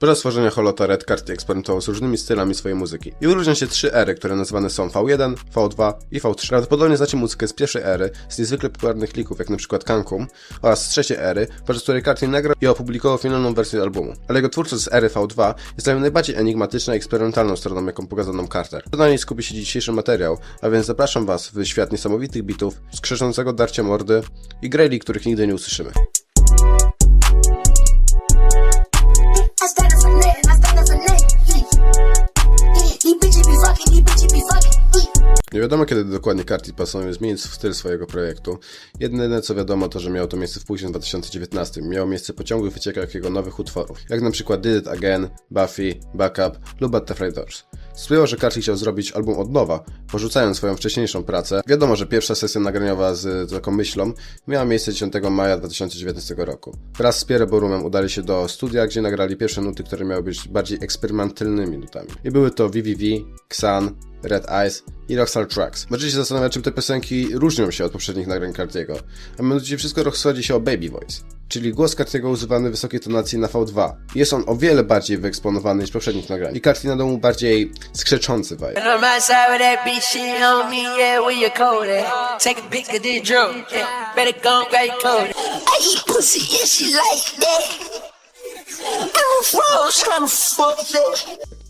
Podczas tworzenia Holota Red Carty eksperymentował z różnymi stylami swojej muzyki. I wyróżnia się trzy ery, które nazywane są V1, V2 i V3. Prawdopodobnie znacie muzykę z pierwszej ery, z niezwykle popularnych klików, jak np. Cancun, oraz z trzeciej ery, podczas której Carty nagrał i opublikował finalną wersję albumu. Ale jego twórczość z ery V2 jest dla mnie najbardziej enigmatyczna i eksperymentalną stroną, jaką pokazał nam Carter. To na niej skupi się dzisiejszy materiał, a więc zapraszam was w świat niesamowitych bitów, skrzeczącego darcia mordy i greli, których nigdy nie usłyszymy. Nie wiadomo kiedy dokładnie Carty postanowił zmienić styl swojego projektu. Jedyne co wiadomo to, że miało to miejsce w późnym 2019. Miało miejsce po ciągłych wyciekach jego nowych utworów, jak na przykład Did It Again, Buffy, Backup lub At the Fry Sprawiło, że Carty chciał zrobić album od nowa, porzucając swoją wcześniejszą pracę. Wiadomo, że pierwsza sesja nagraniowa z taką myślą miała miejsce 10 maja 2019 roku. Wraz z Pierre Borumem udali się do studia, gdzie nagrali pierwsze nuty, które miały być bardziej eksperymentalnymi nutami. I były to VVV, Xan, Red Eyes i Rockstar Tracks. Możecie się zastanawiać, czym te piosenki różnią się od poprzednich nagrań Cartiego. A mianowicie wszystko rozchodzi się o Baby Voice, czyli głos Cartiego używany wysokiej tonacji na V2. Jest on o wiele bardziej wyeksponowany niż w poprzednich nagrań. I Carti nadał mu bardziej skrzeczący vibe.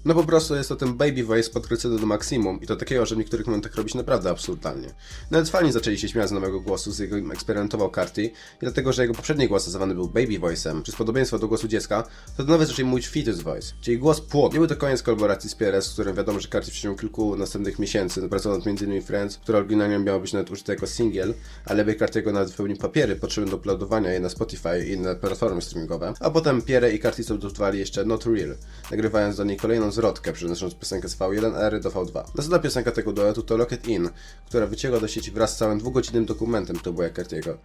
No po prostu jest to ten baby voice podkreślony do maksimum i to takiego, że w niektórych momentach robi się naprawdę absurdalnie. Nawet fani zaczęli się śmiać z nowego głosu, z jakim eksperymentował Carty i dlatego, że jego poprzedni głos nazywany był baby voice'em, przez podobieństwo do głosu dziecka, to nawet zaczęli mówić fetus voice, czyli głos płod. Nie był to koniec kolaboracji z Pierre, z którym wiadomo, że Carty w ciągu kilku następnych miesięcy pracował nad m.in. Friends, która oryginalnie miała być nawet użyta jako singiel, ale by Cartiego nawet wypełnił papiery potrzebne do uploadowania je na Spotify i inne platformy streamingowe. A potem Pierre i Carty zdobywali jeszcze Not Real, nagrywając do niej kolejną zwrotkę, przenosząc piosenkę z V1 ery do V2. Następna piosenka tego duetu to Lock It In, która wyciekła do sieci wraz z całym dwugodzinnym dokumentem tuboja Cartiego.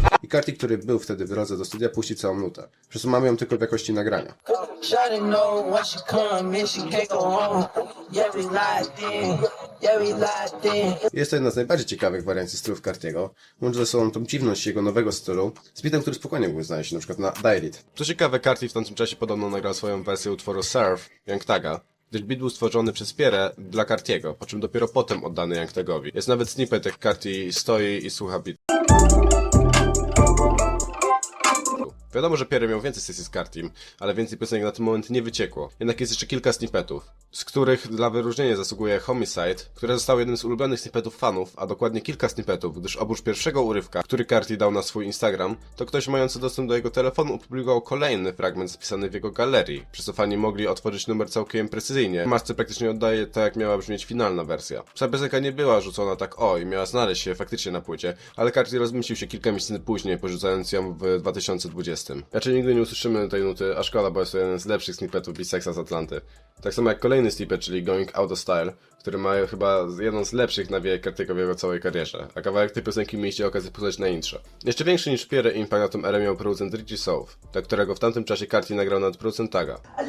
I Carti, który był wtedy w drodze do studia, puści całą nutę. Przesuwamy ją tylko w jakości nagrania. Jest to jedna z najbardziej ciekawych wariancji stylów Cartiego. Łączy ze sobą tą dziwność jego nowego stylu z bitem, który spokojnie mógł znaleźć się na przykład na Dial It. Co ciekawe, Carti w tamtym czasie podobno nagrał swoją wersję utworu Surf Young Taga, gdyż beat był stworzony przez Pierre dla Cartiego, po czym dopiero potem oddany Young Tagowi. Jest nawet snippet, jak Carti stoi i słucha beat. Wiadomo, że Pierre miał więcej sesji z Cartim, ale więcej piosenek na ten moment nie wyciekło. Jednak jest jeszcze kilka snippetów, z których dla wyróżnienia zasługuje Homicide, które zostało jednym z ulubionych snippetów fanów, a dokładnie kilka snippetów, gdyż oprócz pierwszego urywka, który Carti dał na swój Instagram, to ktoś mający dostęp do jego telefonu opublikował kolejny fragment spisany w jego galerii, przez co fani mogli otworzyć numer całkiem precyzyjnie. Masce praktycznie oddaje tak, jak miała brzmieć finalna wersja. Sama piosenka nie była rzucona tak o i miała znaleźć się faktycznie na płycie, ale Carti rozmyślił się kilka miesięcy później, porzucając ją w 2020. Raczej nigdy nie usłyszymy tej nuty, a szkoda, bo jest to jeden z lepszych snippetów Bisexa z Atlanty. Tak samo jak kolejny snippet, czyli Going Out of Style, który ma chyba jedną z lepszych nawijek Cartiego w jego całej karierze, a kawałek tej piosenki mieliście okazję posłuchać na intrze. Jeszcze większy niż Pierre Impact na tą erę miał producent Richie South, dla którego w tamtym czasie Carti nagrał nad producent Taga. I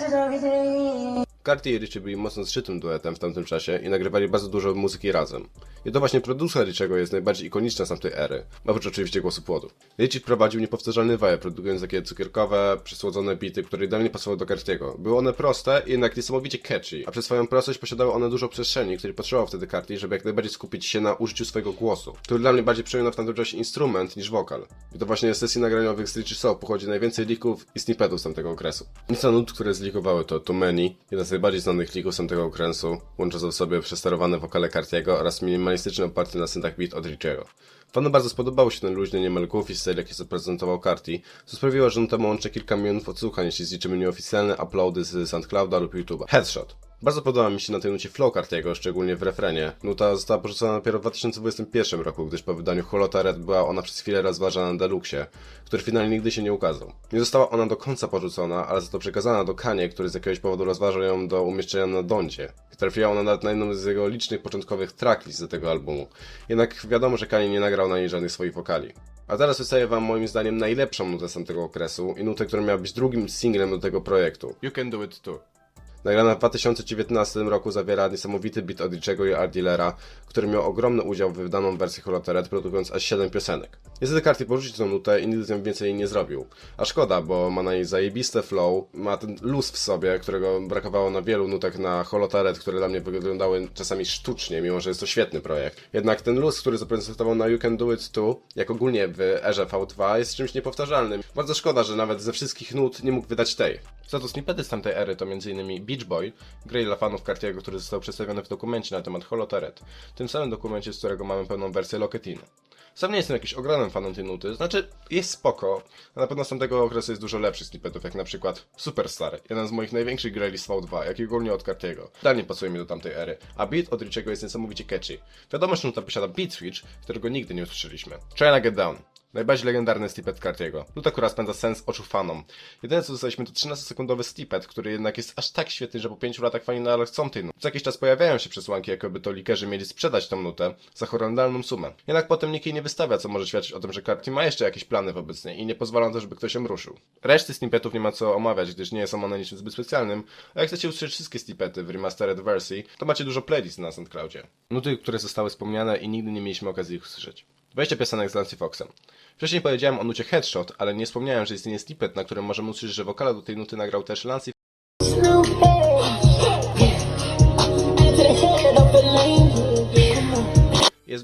just Rich. I Richie byli mocno zszytym duetem w tamtym czasie i nagrywali bardzo dużo muzyki razem. I to właśnie produkcja Richiego jest najbardziej ikoniczna z tamtej ery, oprócz oczywiście głosu płodu. Richie prowadził niepowtarzalny vibe, produkując takie cukierkowe, przysłodzone bity, które idealnie pasowały do Cartiego. Były one proste i jednak niesamowicie catchy, a przez swoją prostość posiadały one dużo przestrzeni, której potrzebował wtedy Carti, żeby jak najbardziej skupić się na użyciu swojego głosu, który dla mnie bardziej przypominał w tamtym czasie instrument niż wokal. I to właśnie z sesji nagraniowych z Richie Soul pochodzi najwięcej lików i snippetów z tamtego okresu. Nic na nut, które zlikowały to Too Many, jedna z najbardziej znanych lików z tamtego okresu, łącząc w sobie przesterowane wokale Cartiego oraz minimalistyczny oparty na syntach beat od Richiego. Fanom bardzo spodobał się ten luźny, niemal goofy styl, jaki zaprezentował Carti, co sprawiło, że nuta łączy kilka milionów odsłuchań, jeśli zliczymy nieoficjalne uploady z SoundClouda lub YouTube'a. Headshot. Bardzo podoba mi się na tej nucie flow Cartiego, szczególnie w refrenie. Nuta została porzucona dopiero w 2021 roku, gdyż po wydaniu Holota Red była ona przez chwilę rozważana na Deluxe, który finalnie nigdy się nie ukazał. Nie została ona do końca porzucona, ale za to przekazana do Kanie, który z jakiegoś powodu rozważał ją do umieszczenia na Dondzie. Trafiła ona nawet na jedną z jego licznych początkowych tracklist do tego albumu. Jednak wiadomo, że Kanye nie nagrał na niej żadnych swoich wokali. A teraz przedstawię wam moim zdaniem najlepszą nutę z tamtego okresu i nutę, która miała być drugim singlem do tego projektu. You Can Do It Too. Nagrana w 2019 roku zawiera niesamowity beat od Richiego i Art Dealera, który miał ogromny udział w wydaną wersję Holoteret, produkując aż 7 piosenek. Niestety Carti porzucił tę nutę i nigdy z nią więcej nie zrobił. A szkoda, bo ma na niej zajebiste flow, ma ten luz w sobie, którego brakowało na wielu nutach na Holoteret, które dla mnie wyglądały czasami sztucznie, mimo że jest to świetny projekt. Jednak ten luz, który zaprezentował na You Can Do It Too, jak ogólnie w erze V2, jest czymś niepowtarzalnym. Bardzo szkoda, że nawet ze wszystkich nut nie mógł wydać tej. Za to snippety z tamtej ery to m.in. Beach Boy, gry dla fanów Cartiego, który został przedstawiony w dokumencie na temat Holoteret. Tym samym dokumencie, z którego mamy pełną wersję Locketiny. Sam nie jestem jakiś ogromnym fanem tej nuty, znaczy jest spoko, a na pewno z tamtego okresu jest dużo lepszych snippetów, jak na przykład Superstar, jeden z moich największych grali z V2, jak i ogólnie od Cartiego. Dalej pasuje mi do tamtej ery, a beat od Richiego jest niesamowicie catchy. Wiadomo, że nuta posiada beat switch, którego nigdy nie usłyszeliśmy. Tryna Get Down. Najbardziej legendarny snippet Cartiego. Nuta, która spędza sens oczu fanom. Jedyne co dostaliśmy to 13-sekundowy snippet, który jednak jest aż tak świetny, że po 5 latach fani nadal chcą tej nuty. Co jakiś czas pojawiają się przesłanki, jakoby to likerzy mieli sprzedać tę nutę za horrendalną sumę. Jednak potem nikt jej nie wystawia, co może świadczyć o tym, że Carti ma jeszcze jakieś plany wobec niej i nie pozwala to, żeby ktoś ją ruszył. Reszty snippetów nie ma co omawiać, gdyż nie są one niczym zbyt specjalnym, a jak chcecie usłyszeć wszystkie snippety w remastered wersji, to macie dużo playlist na SoundCloudzie. Nuty, które zostały wspomniane i nigdy nie mieliśmy okazji ich usłyszeć. 20 piosenek z Lancy Foxem. Wcześniej powiedziałem o nucie Headshot, ale nie wspomniałem, że istnieje snippet, na którym możemy usłyszeć, że wokala do tej nuty nagrał też Lancy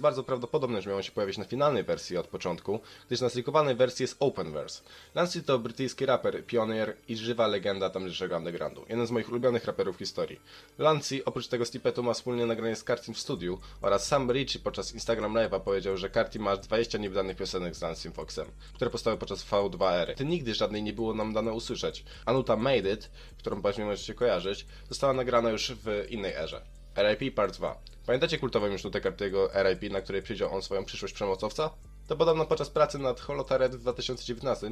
bardzo prawdopodobne, że miało się pojawić na finalnej wersji od początku, gdyż na slikowanej wersji jest open verse. Lancey to brytyjski raper, pionier i żywa legenda tamtejszego undergroundu. Jeden z moich ulubionych raperów w historii. Lancey oprócz tego snippetu ma wspólnie nagranie z Cartim w studiu oraz sam Richie podczas Instagram Live'a powiedział, że Carti ma 20 niewydanych piosenek z Lancym Foxem, które powstały podczas V2 ery. Ty nigdy żadnej nie było nam dane usłyszeć. A nuta Made It, którą pewnie możecie kojarzyć, została nagrana już w innej erze. RIP Part 2. Pamiętacie kultową już nutę Cartiego RIP, na której przyjdzie on swoją przyszłość przemocowca? To podobno podczas pracy nad Holotaret w 2019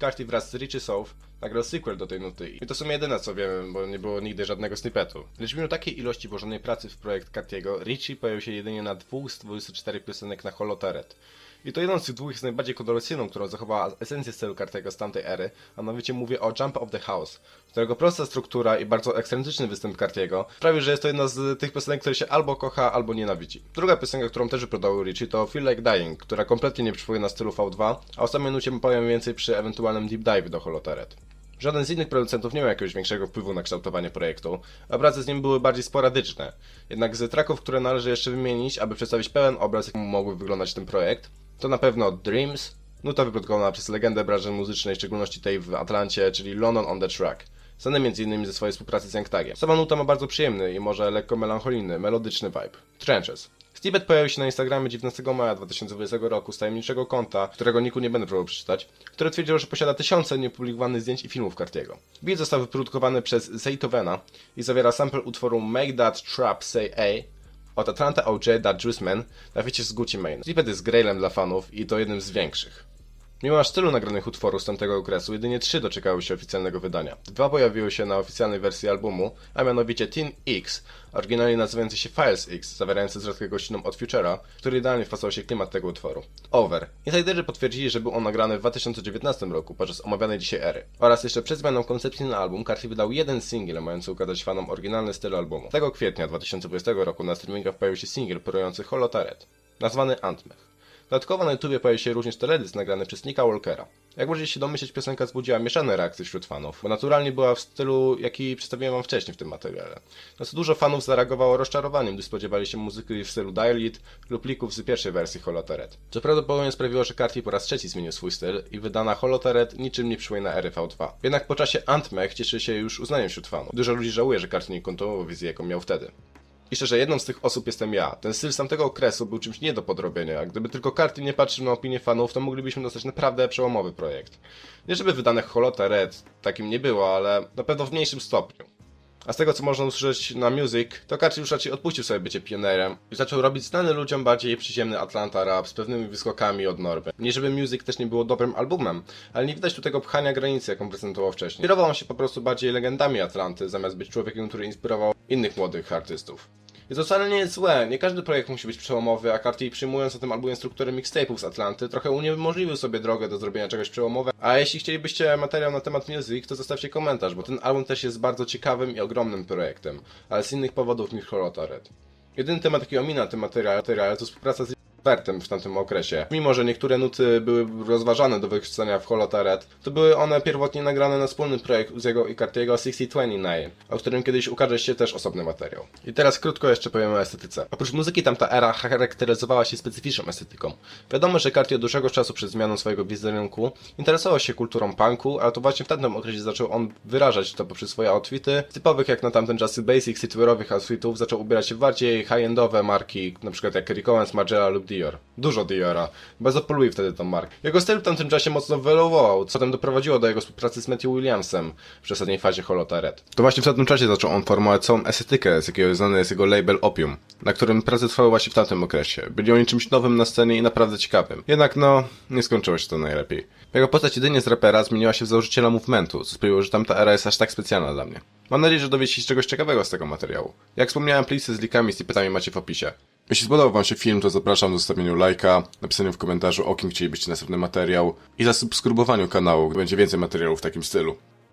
Carti wraz z Richie Soul nagrał sequel do tej nuty. I to w sumie jedyne co wiemy, bo nie było nigdy żadnego snippetu. Lecz mimo takiej ilości włożonej pracy w projekt Cartiego, Richie pojawił się jedynie na 2 z 24 piosenek na Holotaret. I to jeden z tych dwóch jest najbardziej kontrowersyjną, którą zachowała esencję stylu Cartego z tamtej ery, a mianowicie mówię o Jump of the House, którego prosta struktura i bardzo ekscentryczny występ Cartiego sprawił, że jest to jedna z tych piosenek, które się albo kocha, albo nienawidzi. Druga piosenka, którą też wyprodał Richie to Feel Like Dying, która kompletnie nie przypomina stylu V2, a o samej nucie powiem więcej przy ewentualnym deep dive do Holotaret. Żaden z innych producentów nie miał jakiegoś większego wpływu na kształtowanie projektu, a prace z nim były bardziej sporadyczne. Jednak z tracków, które należy jeszcze wymienić, aby przedstawić pełen obraz, jak mógłby wyglądać ten projekt, to na pewno Dreams, nuta wyprodukowana przez legendę branży muzycznej, w szczególności tej w Atlancie, czyli London on the Track. Znany m.in. ze swojej współpracy z Youngtagiem. Sama nuta ma bardzo przyjemny i może lekko melancholijny, melodyczny vibe. Trenches. Snippet pojawił się na Instagramie 19 maja 2020 roku z tajemniczego konta, którego niku nie będę próbował przeczytać, które twierdziło, że posiada tysiące niepublikowanych zdjęć i filmów Cartiego. Beat został wyprodukowany przez Zaytovena i zawiera sample utworu Make That Trap Say A od Atlanta OJ That Juice Man na wiecie z Gucci Mane. Snippet jest grailem dla fanów i to jednym z większych. Mimo aż tylu nagranych utworów z tamtego okresu, jedynie trzy doczekały się oficjalnego wydania. Dwa pojawiły się na oficjalnej wersji albumu, a mianowicie Teen X, oryginalnie nazywający się Files X, zawierający zwrotkę gościną od Futura, który idealnie wpasował się klimat tego utworu. Over. Insiderzy potwierdzili, że był on nagrany w 2019 roku, podczas omawianej dzisiaj ery. Oraz jeszcze przed zmianą koncepcji na album, Carti wydał jeden singiel, mający ukazać fanom oryginalny styl albumu. Tego kwietnia 2020 roku na streamingach pojawił się singiel porujący Holotaret, nazwany Antmech. Dodatkowo na YouTubie pojawił się również teledysk nagrany przez Nicka Walkera. Jak możecie się domyśleć, piosenka wzbudziła mieszane reakcje wśród fanów, bo naturalnie była w stylu, jaki przedstawiłem wam wcześniej w tym materiale. Na co dużo fanów zareagowało rozczarowaniem, gdy spodziewali się muzyki w stylu Dial It lub plików z pierwszej wersji Holotaret. Co prawdopodobnie sprawiło, że Carti po raz trzeci zmienił swój styl i wydana Holotaret niczym nie przypomina ery V2. Jednak po czasie Antmech cieszy się już uznaniem wśród fanów. Dużo ludzi żałuje, że Carti nie kontynuował wizji, jaką miał wtedy. I szczerze, jedną z tych osób jestem ja. Ten styl z tamtego okresu był czymś nie do podrobienia. Gdyby tylko karty nie patrzył na opinię fanów, to moglibyśmy dostać naprawdę przełomowy projekt. Nie żeby wydanych Holota Red takim nie było, ale na pewno w mniejszym stopniu. A z tego co można usłyszeć na Music, to Karczy już raczej odpuścił sobie bycie pionerem i zaczął robić znany ludziom bardziej przyziemny Atlanta rap z pewnymi wyskokami od normy. Nie żeby Music też nie było dobrym albumem, ale nie widać tu tego pchania granicy, jaką prezentował wcześniej. Kierował on się po prostu bardziej legendami Atlanty, zamiast być człowiekiem, który inspirował innych młodych artystów. I to wcale nie jest złe, nie każdy projekt musi być przełomowy, a Cartier przyjmując na tym albumie strukturę mixtape'ów z Atlanty, trochę uniemożliwił sobie drogę do zrobienia czegoś przełomowego. A jeśli chcielibyście materiał na temat music, to zostawcie komentarz, bo ten album też jest bardzo ciekawym i ogromnym projektem, ale z innych powodów niż Horota Red. Jedyny temat, jaki omina tym materiale, materiale to współpraca z Bertem w tamtym okresie. Mimo, że niektóre nuty były rozważane do wykorzystania w Holota Red, to były one pierwotnie nagrane na wspólny projekt Uziego i Cartiego 6029, o którym kiedyś ukaże się też osobny materiał. I teraz krótko jeszcze powiem o estetyce. Oprócz muzyki tamta era charakteryzowała się specyficzną estetyką. Wiadomo, że Cartier od dłuższego czasu przed zmianą swojego wizerunku interesował się kulturą punku, ale to właśnie w tamtym okresie zaczął on wyrażać to poprzez swoje outfity, typowych jak na tamten czasy basic streetwearowych outfitów, zaczął ubierać się w bardziej high-endowe marki, przykład jak Rick Owens, Margiela lub Dior. Dużo Diora. Polubił wtedy tą markę. Jego styl w tamtym czasie mocno wyewoluował, co potem doprowadziło do jego współpracy z Matthew Williamsem w przesadniej fazie Holota Red. To właśnie w tamtym czasie zaczął on formować całą estetykę, z jakiego znany jest jego label Opium, na którym prace trwały właśnie w tamtym okresie. Byli oni czymś nowym na scenie i naprawdę ciekawym. Jednak no, nie skończyło się to najlepiej. Jego postać jedynie z rapera zmieniła się w założyciela movementu, co sprawiło, że tamta era jest aż tak specjalna dla mnie. Mam nadzieję, że dowiecie się czegoś ciekawego z tego materiału. Jak wspomniałem, plisty z likami z pytami macie w opisie. Jeśli spodobał wam się film, to zapraszam do zostawienia lajka, napisania w komentarzu o kim chcielibyście następny materiał i zasubskrybowaniu kanału, gdy będzie więcej materiałów w takim stylu.